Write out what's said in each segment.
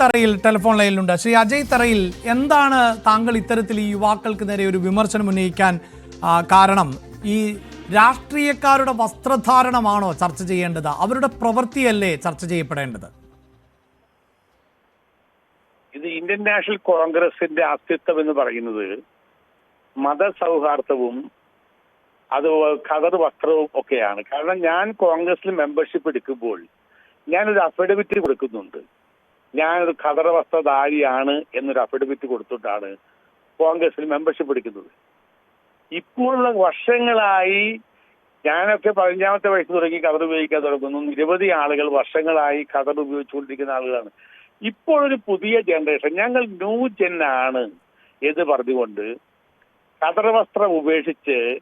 തറയിൽ ടെലിഫോൺ ലൈനിലുണ്ട് ശ്രീ അജയ് തറയിൽ എന്താണ് താങ്കൾ ഇത്തരത്തിൽ ഈ യുവാക്കൾക്ക് നേരെ ഒരു വിമർശനം ഉന്നയിക്കാൻ കാരണം? ഈ രാഷ്ട്രീയക്കാരുടെ വസ്ത്രധാരണമാണോ ചർച്ച ചെയ്യേണ്ടത്? അവരുടെ പ്രവൃത്തിയല്ലേ ചർച്ച ചെയ്യപ്പെടേണ്ടത്? ഇത് ഇന്ത്യൻ നാഷണൽ കോൺഗ്രസിന്റെ അസ്തിത്വം എന്ന് പറയുന്നത് മതസൗഹാർദ്ദവും അത് ഖദർ വസ്ത്രവും ഒക്കെയാണ്. കാരണം ഞാൻ കോൺഗ്രസിൽ മെമ്പർഷിപ്പ് എടുക്കുമ്പോൾ ഞാനൊരു അഫിഡവിറ്റ് കൊടുക്കുന്നുണ്ട്. ഞാനൊരു ഖദർ വസ്ത്രധാരിയാണ് എന്നൊരു അഫിഡവിറ്റ് കൊടുത്തിട്ടാണ് കോൺഗ്രസിൽ മെമ്പർഷിപ്പ് എടുക്കുന്നത്. ഇപ്പോഴുള്ള വർഷങ്ങളായി ഞാനൊക്കെ പതിനഞ്ചാമത്തെ വയസ്സ് തുടങ്ങി ഖദർ ഉപയോഗിക്കാൻ തുടങ്ങുന്നു. നിരവധി ആളുകൾ വർഷങ്ങളായി ഖദർ ഉപയോഗിച്ചുകൊണ്ടിരിക്കുന്ന ആളുകളാണ്. ഇപ്പോഴൊരു പുതിയ ജനറേഷൻ ഞങ്ങൾ ന്യൂ ജെൻ ആണ് എന്ന് പറഞ്ഞുകൊണ്ട് ഖദർ വസ്ത്രം ഉപേക്ഷിച്ച്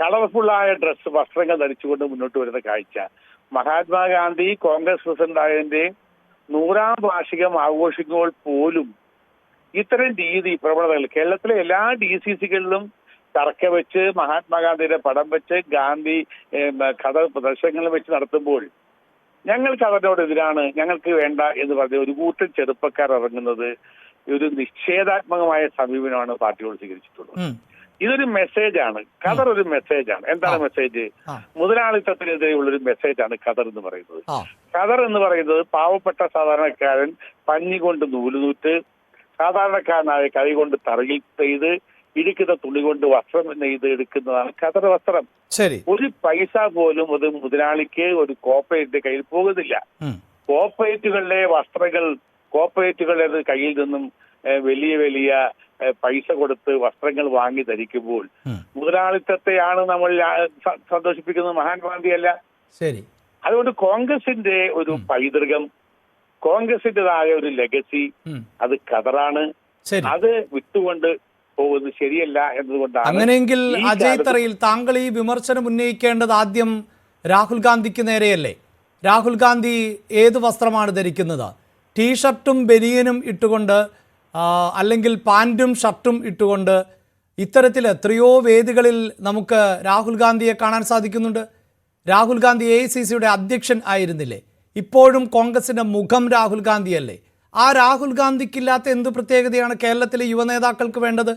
കളർഫുള്ളായ ഡ്രസ്സ് വസ്ത്രങ്ങൾ ധരിച്ചുകൊണ്ട് മുന്നോട്ട് വരുന്ന കാഴ്ച. മഹാത്മാഗാന്ധി കോൺഗ്രസ് പ്രസിഡന്റ് ആയതിന്റെ നൂറാം വാർഷികം ആഘോഷിക്കുമ്പോൾ പോലും ഇത്തരം രീതി പ്രവണതകൾ കേരളത്തിലെ എല്ലാ ഡി സി സികളിലും തറക്ക വെച്ച് മഹാത്മാഗാന്ധിയുടെ പടം വെച്ച് ഗാന്ധി കഥ പ്രദർശനങ്ങൾ വെച്ച് നടത്തുമ്പോൾ ഞങ്ങൾക്ക് അവരോട് എതിരാണ് ഞങ്ങൾക്ക് വേണ്ട എന്ന് പറഞ്ഞ ഒരു കൂട്ടം ചെറുപ്പക്കാർ ഇറങ്ങുന്നത് ഒരു നിഷേധാത്മകമായ സമീപനമാണ് പാർട്ടിയോട് സ്വീകരിച്ചിട്ടുള്ളത്. ഇതൊരു മെസ്സേജാണ്. ഖദർ ഒരു മെസ്സേജാണ്. എന്താണ് മെസ്സേജ്. മുതലാളിത്തത്തിനെതിരെയുള്ള ഒരു മെസ്സേജാണ് ഖദർ എന്ന് പറയുന്നത്. ഖദർ എന്ന് പറയുന്നത് പാവപ്പെട്ട സാധാരണക്കാരൻ പഞ്ഞി കൊണ്ട് നൂലുനൂറ്റ് സാധാരണക്കാരനായ കൈ കൊണ്ട് തറയിൽ ചെയ്ത് ഇടിക്കുന്ന തുണി കൊണ്ട് വസ്ത്രം നെയ്ത് എടുക്കുന്നതാണ് ഖദർ വസ്ത്രം. ഒരു പൈസ പോലും അത് മുതലാളിക്ക് ഒരു കോപ്പറേറ്റിന്റെ കയ്യിൽ പോകുന്നില്ല. കോപ്പറേറ്റുകളിലെ വസ്ത്രങ്ങൾ കോപ്പറേറ്റുകളുടെ കയ്യിൽ നിന്നും വലിയ വലിയ പൈസ കൊടുത്ത് വസ്ത്രങ്ങൾ വാങ്ങി ധരിക്കുമ്പോൾ. മുതലാളിത്തത്തെയാണ് നമ്മൾ സന്തോഷിപ്പിക്കുന്നത് മഹാത്മാഗാന്ധിയല്ല. ശരി. അതുകൊണ്ട് കോൺഗ്രസിന്റെ ഒരു പൈതൃകം കോൺഗ്രസിന്റേതായ ഒരു ലെഗസി അത് കതറാണ് അത് വിട്ടുകൊണ്ട് പോകുന്നത് ശരിയല്ല എന്നതുകൊണ്ടാണ് അങ്ങനെയെങ്കിൽ അജയ് തറയിൽ താങ്കൾ ഈ വിമർശനം ഉന്നയിക്കേണ്ടത് ആദ്യം രാഹുൽ ഗാന്ധിക്ക് നേരെയല്ലേ? രാഹുൽ ഗാന്ധി ഏത് വസ്ത്രമാണ് ധരിക്കുന്നത്? ടീഷർട്ടും ബനിയനും ഇട്ടുകൊണ്ട് അല്ലെങ്കിൽ പാന്റും ഷർട്ടും ഇട്ടുകൊണ്ട് ഇത്തരത്തിൽ എത്രയോ വേദികളിൽ നമുക്ക് രാഹുൽ ഗാന്ധിയെ കാണാൻ സാധിക്കുന്നുണ്ട്. രാഹുൽ ഗാന്ധി എ സി സിയുടെ അധ്യക്ഷൻ ആയിരുന്നില്ലേ? ഇപ്പോഴും കോൺഗ്രസിന്റെ മുഖം രാഹുൽ ഗാന്ധിയല്ലേ? ആ രാഹുൽ ഗാന്ധിക്കില്ലാത്ത എന്ത് പ്രത്യേകതയാണ് കേരളത്തിലെ യുവനേതാക്കൾക്ക് വേണ്ടത്?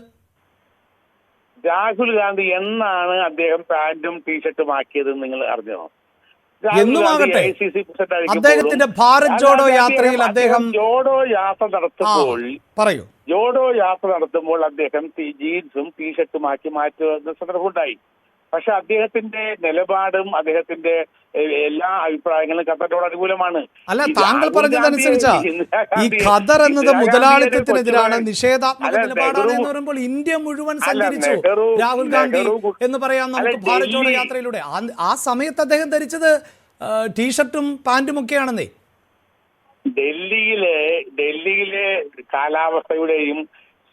രാഹുൽ ഗാന്ധി എന്നാണ് അദ്ദേഹം പാന്റും ടീഷർട്ടും ആക്കിയത് നിങ്ങൾ അറിഞ്ഞോ? എന്നുമാകട്ടെ. അദ്ദേഹത്തിന്റെ ഭാരത് ജോഡോ യാത്രയിൽ അദ്ദേഹം- ജോഡോ യാത്ര നടത്തുമ്പോൾ പറയൂ ജോഡോ യാത്ര നടത്തുമ്പോൾ അദ്ദേഹം ജീൻസും ടീഷർട്ടും ആക്കി മാറ്റുന്ന സന്ദർഭമുണ്ടായി പക്ഷെ അദ്ദേഹത്തിന്റെ നിലപാടും അദ്ദേഹത്തിന്റെ എല്ലാ അഭിപ്രായങ്ങളും ഖത്തറിനോട് അനുകൂലമാണ്. അല്ല താങ്കൾ പറഞ്ഞതനുസരിച്ച് ഈ ഖദർ എന്നത് മുതലാളിത്തത്തിനെതിരാണ് നിഷേധാത്മക നിലപാടാണ് എന്ന് പറയുമ്പോൾ ഇന്ത്യ മുഴുവൻ സഞ്ചരിച്ചു രാഹുൽ ഗാന്ധി എന്ന് പറയാം നമുക്ക് ഭാരത് ജോഡോ യാത്രയിലൂടെ. ആ- സമയത്ത് അദ്ദേഹം ധരിച്ചത് ടീഷർട്ടും പാന്റും ഒക്കെയാണെന്നേ. ഡൽഹിയിലെ ഡൽഹിയിലെ കാലാവസ്ഥയുടെയും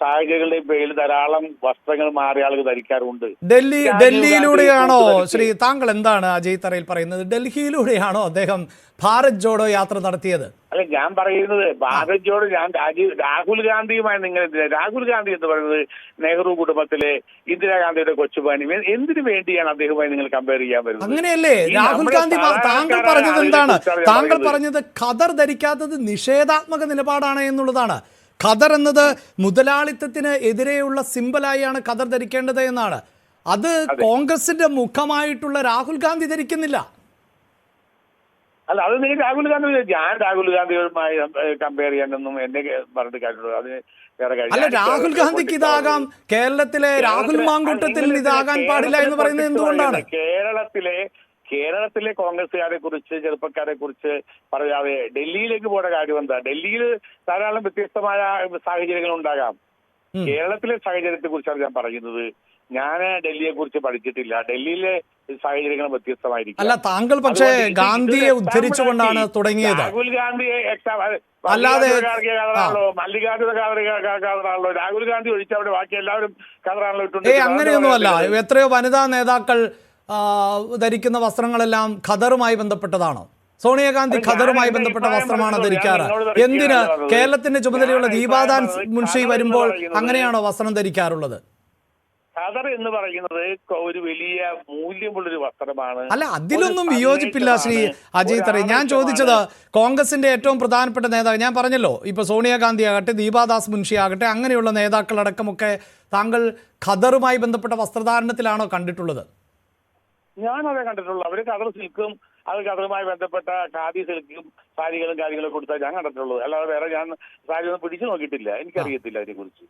സാഹചര്യങ്ങളുടെയും പേരിൽ ധാരാളം വസ്ത്രങ്ങൾ മാറിയ ആളുകൾ ധരിക്കാറുണ്ട്. ഡൽഹി ഡൽഹിയിലൂടെയാണോ? ശ്രീ താങ്കൾ എന്താണ് അജയ് തറയിൽ പറയുന്നത്? ഡൽഹിയിലൂടെയാണോ അദ്ദേഹം ഭാരത് ജോഡോ യാത്ര നടത്തിയത്? അല്ല ഞാൻ പറയുന്നത് ഭാരത് ജോഡോ ഞാൻ രാജീവ് രാഹുൽ ഗാന്ധിയുമായി നിങ്ങൾ രാഹുൽ ഗാന്ധി എന്ന് പറയുന്നത് നെഹ്റു കുടുംബത്തിലെ ഇന്ദിരാഗാന്ധിയുടെ കൊച്ചുപാനി എന്തിനു വേണ്ടിയാണ് അദ്ദേഹവുമായി നിങ്ങൾ കമ്പയർ ചെയ്യാൻ വരുന്നത്? അങ്ങനെയല്ലേ? രാഹുൽ ഗാന്ധി താങ്കൾ പറഞ്ഞത് എന്താണ്? താങ്കൾ. പറഞ്ഞത് ഖദർ ധരിക്കാത്തത് നിഷേധാത്മക നിലപാടാണ് എന്നുള്ളതാണ്. ഖദർ എന്നത് മുതലാളിത്തത്തിന് എതിരെയുള്ള സിമ്പലായാണ് ഖദർ ധരിക്കേണ്ടത് എന്നാണ്. അത് കോൺഗ്രസിന്റെ മുഖമായിട്ടുള്ള രാഹുൽ ഗാന്ധി ധരിക്കുന്നില്ല. അല്ല അത് നീ രാഹുൽ ഗാന്ധി ഞാൻ രാഹുൽ ഗാന്ധിയുമായി കമ്പയർ ചെയ്യാനൊന്നും എന്നെ പറഞ്ഞിട്ട് കാര്യമുള്ളൂ അത് വേറെ കാര്യം. അല്ല രാഹുൽ ഗാന്ധിക്ക് ഇതാകാം. കേരളത്തിലെ രാഹുൽ മാങ്കൂട്ടത്തിൽ ഇതാകാൻ പാടില്ല എന്ന് പറയുന്നത് എന്തുകൊണ്ടാണ്? കേരളത്തിലെ കേരളത്തിലെ കോൺഗ്രസുകാരെ കുറിച്ച് ചെറുപ്പക്കാരെ കുറിച്ച് പറയാതെ ഡൽഹിയിലേക്ക് പോയ കാര്യം എന്താ? ഡൽഹിയിൽ ധാരാളം വ്യത്യസ്തമായ സാഹചര്യങ്ങൾ ഉണ്ടാകാം. കേരളത്തിലെ സാഹചര്യത്തെ കുറിച്ചാണ് ഞാൻ പറയുന്നത്. ഞാൻ ഡൽഹിയെ കുറിച്ച് പഠിച്ചിട്ടില്ല. ഡൽഹിയിലെ സാഹചര്യങ്ങൾ വ്യത്യസ്തമായിരിക്കും. അല്ല താങ്കൾ പക്ഷേ ഗാന്ധിയെ ഉദ്ധരിച്ചുകൊണ്ടാണ് തുടങ്ങിയത്. രാഹുൽ ഗാന്ധിയെ അല്ലാതെ- കഥറാണല്ലോ മല്ലികാർജുന രാഹുൽ ഗാന്ധി ഒഴിച്ച് അവിടെ ബാക്കി എല്ലാവരും കഥറാണല്ലോ അങ്ങനെയൊന്നുമല്ല. എത്രയോ വനിതാ നേതാക്കൾ ധരിക്കുന്ന വസ്ത്രങ്ങളെല്ലാം ഖദറുമായി ബന്ധപ്പെട്ടതാണോ? സോണിയാഗാന്ധി ഖദറുമായി ബന്ധപ്പെട്ട വസ്ത്രമാണ് ധരിക്കാറ്. എന്തിന് കേരളത്തിന്റെ ചുമതലയുള്ള ദീപാദാൻ മുൻഷി വരുമ്പോൾ അങ്ങനെയാണോ വസ്ത്രം ധരിക്കാറുള്ളത്? ഖദർ എന്ന് പറയുന്നത് ഒരു വലിയ മൂല്യമുള്ളൊരു വസ്ത്രമാണ്. അല്ല അതിലൊന്നും വിയോജിപ്പില്ല ശ്രീ അജയ് ഒരു ഞാൻ. ചോദിച്ചത് കോൺഗ്രസിന്റെ ഏറ്റവും പ്രധാനപ്പെട്ട നേതാവ് ഞാൻ പറഞ്ഞല്ലോ ഇപ്പൊ സോണിയാഗാന്ധി ആകട്ടെ ദീപാദാസ് മുൻഷി ആകട്ടെ അങ്ങനെയുള്ള നേതാക്കളടക്കമൊക്കെ താങ്കൾ ഖദറുമായി ബന്ധപ്പെട്ട വസ്ത്രധാരണത്തിലാണോ കണ്ടിട്ടുള്ളത്? ഞാൻ അതേ കണ്ടിട്ടുള്ളൂ. അവർ കതർ സിൽക്കും അത് കതറുമായി ബന്ധപ്പെട്ട ഖാദി സിൽക്കും സാരികളും കാര്യങ്ങളും കൊടുത്താൽ ഞാൻ കണ്ടിട്ടുള്ളത് അല്ലാതെ വേറെ ഞാൻ സാരി ഒന്നും പിടിച്ചു നോക്കിയിട്ടില്ല. എനിക്കറിയത്തില്ല അതിനെ കുറിച്ച്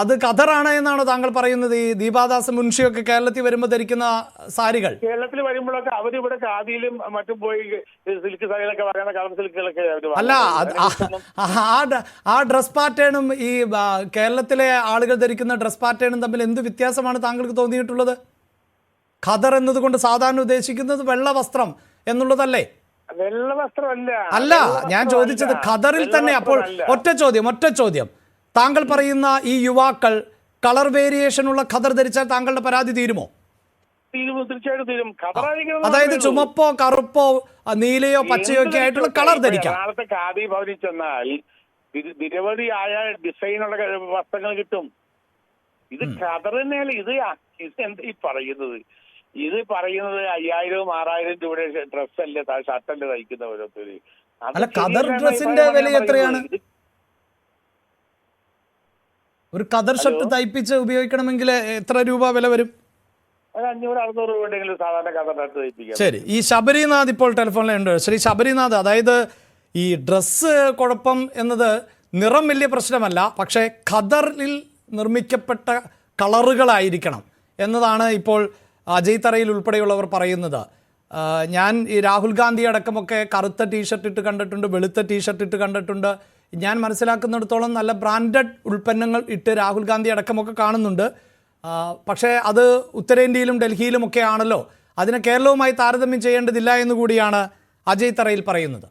അത് കതറാണ് എന്നാണ് താങ്കൾ പറയുന്നത്. ഈ ദീപാദാസ് മുൻഷിയൊക്കെ കേരളത്തിൽ വരുമ്പോൾ ധരിക്കുന്ന സാരികൾ. കേരളത്തിൽ വരുമ്പോഴൊക്കെ അവരിവിടെ ഖാദിയിലും മറ്റും പോയി സിൽക്ക് സാരികളൊക്കെ പറയുന്ന കളർ സിൽക്കുകളൊക്കെ അല്ല ആ ഡ്രസ് പാറ്റേണും ഈ കേരളത്തിലെ ആളുകൾ ധരിക്കുന്ന ഡ്രസ് പാറ്റേണും തമ്മിൽ എന്ത് വ്യത്യാസമാണ് താങ്കൾക്ക് തോന്നിയിട്ടുള്ളത്? ഖദർ എന്നതുകൊണ്ട് സാധാരണ ഉദ്ദേശിക്കുന്നത് വെള്ള വസ്ത്രം എന്നുള്ളതല്ലേ? വെള്ള വസ്ത്രമല്ല അല്ല ഞാൻ ചോദിച്ചത് ഖദറിൽ തന്നെ അപ്പോൾ ഒറ്റ ചോദ്യം ഒറ്റ ചോദ്യം. താങ്കൾ പറയുന്ന ഈ യുവാക്കൾ കളർ വേരിയേഷൻ ഉള്ള ഖദർ ധരിച്ചാൽ താങ്കളുടെ പരാതി തീരുമോ? അതായത് ചുമപ്പോ കറുപ്പോ നീലയോ പച്ചയോ ഒക്കെ ആയിട്ടുള്ള കളർ ധരിക്കാം. എറണാകുളത്തെ ഖാദി ഭവനിൽ ചെന്നാൽ നിരവധിയായ ഡിസൈനുള്ള വസ്ത്രങ്ങൾ കിട്ടും. ഇത് ഖദർ തന്നെയല്ല ഇത് ഈ പറയുന്നത്? ഇത് പറയുന്നത് അയ്യായിരവും ആറായിരം രൂപയുടെ ഡ്രസ് അല്ലേ ഷർട്ട് അല്ലേ തയ്ക്കുന്ന ഓരോരുത്തര് അല്ല, ഡ്രസ്സിന്റെ വില എത്രയാണ്? ഒരു ഖദർ ഷർട്ട് തയ്പ്പിച്ച് ഉപയോഗിക്കണമെങ്കിൽ എത്ര രൂപ വില വരും? ശരി. ഈ ശബരിനാഥ് ഇപ്പോൾ ടെലിഫോണിലുണ്ട്. ശ്രീ ശബരിനാഥ് അതായത് ഈ ഡ്രസ്സ് കുഴപ്പം എന്നത് നിറം വലിയ പ്രശ്നമല്ല പക്ഷേ ഖദറിൽ നിർമ്മിക്കപ്പെട്ട കളറുകളായിരിക്കണം എന്നതാണ് ഇപ്പോൾ അജയ് തറയിൽ ഉൾപ്പെടെയുള്ളവർ പറയുന്നത്. ഞാൻ ഈ രാഹുൽ ഗാന്ധി അടക്കമൊക്കെ കറുത്ത ടീഷർട്ട് ഇട്ട് കണ്ടിട്ടുണ്ട് വെളുത്ത ടീഷർട്ട് ഇട്ട് കണ്ടിട്ടുണ്ട്. ഞാൻ മനസ്സിലാക്കുന്നിടത്തോളം നല്ല ബ്രാൻഡഡ് ഉൽപ്പന്നങ്ങൾ ഇട്ട് രാഹുൽ ഗാന്ധി അടക്കമൊക്കെ കാണുന്നുണ്ട്. പക്ഷേ അത് ഉത്തരേന്ത്യയിലും ഡൽഹിയിലുമൊക്കെ ആണല്ലോ അതിനെ കേരളവുമായി താരതമ്യം ചെയ്യേണ്ടതില്ല എന്നുകൂടിയാണ് അജയ് തറയിൽ പറയുന്നത്.